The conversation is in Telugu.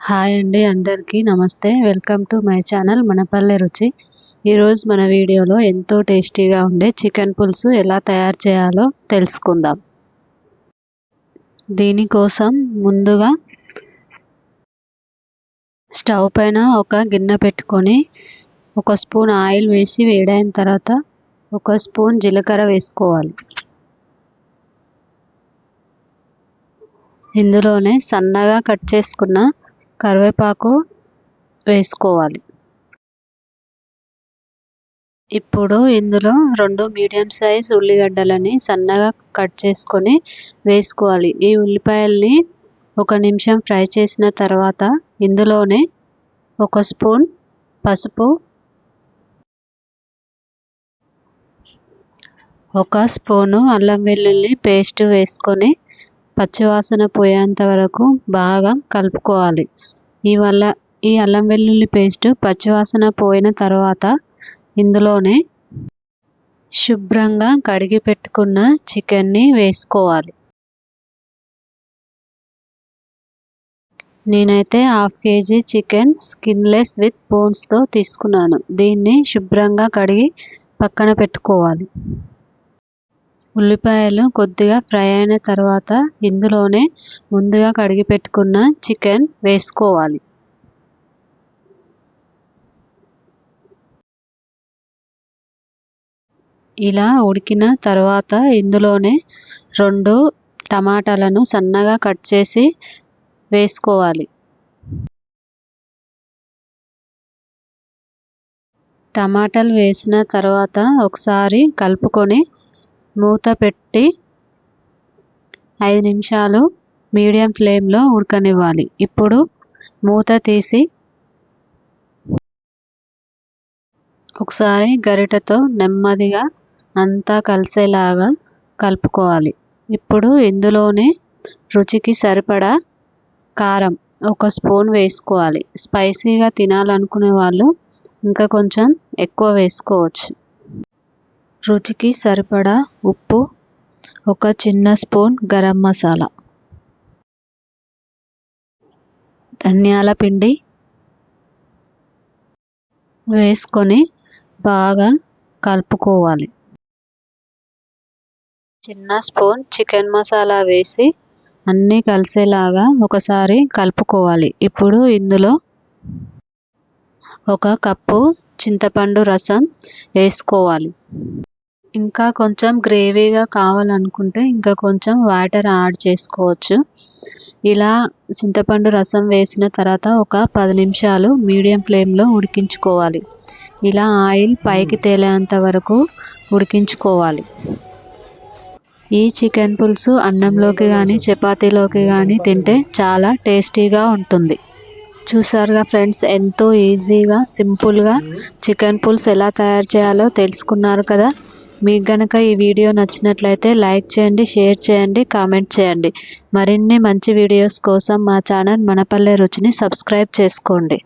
హాయ్ అండి అందరికీ నమస్తే. వెల్కమ్ టు మై ఛానల్ మనపల్లె రుచి. ఈరోజు మన వీడియోలో ఎంతో టేస్టీగా ఉండే చికెన్ పులుసు ఎలా తయారు చేయాలో తెలుసుకుందాం. దీనికోసం ముందుగా స్టవ్ పైన ఒక గిన్నె పెట్టుకొని ఒక స్పూన్ ఆయిల్ వేసి వేడైన తర్వాత ఒక స్పూన్ జీలకర్ర వేసుకోవాలి. ఇందులోనే సన్నగా కట్ చేసుకున్న కరివేపాకు వేసుకోవాలి. ఇప్పుడు ఇందులో రెండు మీడియం సైజ్ ఉల్లిగడ్డలని సన్నగా కట్ చేసుకొని వేసుకోవాలి. ఈ ఉల్లిపాయల్ని ఒక నిమిషం ఫ్రై చేసిన తర్వాత ఇందులోనే ఒక స్పూన్ పసుపు ఒక స్పూను అల్లం వెల్లుల్లి పేస్ట్ వేసుకొని పచ్చివాసన పోయేంత వరకు బాగా కలుపుకోవాలి. ఈ వల్ల ఈ అల్లం వెల్లుల్లి పేస్ట్ పచ్చివాసన పోయిన తర్వాత ఇందులోనే శుభ్రంగా కడిగి పెట్టుకున్న చికెన్ని వేసుకోవాలి. నేనైతే half KG chicken skinless with బోన్స్తో తీసుకున్నాను. దీన్ని శుభ్రంగా కడిగి పక్కన పెట్టుకోవాలి. ఉల్లిపాయలు కొద్దిగా ఫ్రై అయిన తర్వాత ఇందులోనే ముందుగా కడిగి పెట్టుకున్న చికెన్ వేసుకోవాలి. ఇలా ఉడికిన తర్వాత ఇందులోనే రెండు టమాటాలను సన్నగా కట్ చేసి వేసుకోవాలి. టమాటాలు వేసిన తర్వాత ఒకసారి కలుపుకొని మూత పెట్టి ఐదు నిమిషాలు మీడియం ఫ్లేమ్లో ఉడకనివ్వాలి. ఇప్పుడు మూత తీసి ఒకసారి గరిటతో నెమ్మదిగా అంతా కలిసేలాగా కలుపుకోవాలి. ఇప్పుడు ఇందులోనే రుచికి సరిపడా కారం ఒక స్పూన్ వేసుకోవాలి. స్పైసీగా తినాలనుకునే వాళ్ళు ఇంకా కొంచెం ఎక్కువ వేసుకోవచ్చు. రుచికి సరిపడా ఉప్పు ఒక చిన్న స్పూన్ గరం మసాలా. ధనియాల పిండి వేసుకొని బాగా కలుపుకోవాలి. చిన్న స్పూన్ చికెన్ మసాలా వేసి అన్నీ కలిసేలాగా ఒకసారి కలుపుకోవాలి. ఇప్పుడు ఇందులో ఒక కప్పు చింతపండు రసం వేసుకోవాలి. ఇంకా కొంచెం గ్రేవీగా కావాలనుకుంటే ఇంకా కొంచెం వాటర్ యాడ్ చేసుకోవచ్చు. ఇలా చింతపండు రసం వేసిన తర్వాత ఒక పది నిమిషాలు మీడియం ఫ్లేమ్లో ఉడికించుకోవాలి. ఇలా ఆయిల్ పైకి తేలేంత వరకు ఉడికించుకోవాలి. ఈ చికెన్ పులుసు అన్నంలోకి కానీ చపాతీలోకి కానీ తింటే చాలా టేస్టీగా ఉంటుంది. చూసారుగా ఫ్రెండ్స్ ఎంతో ఈజీగా సింపుల్గా చికెన్ పులుసు ఎలా తయారు చేయాలో తెలుసుకున్నారు కదా? మీకు గనక ఈ వీడియో నచ్చినట్లయితే లైక్ చేయండి షేర్ చేయండి కామెంట్ చేయండి. మరిన్ని మంచి వీడియోస్ కోసం మా ఛానల్ మనపల్లె రుచిని సబ్స్క్రైబ్ చేసుకోండి.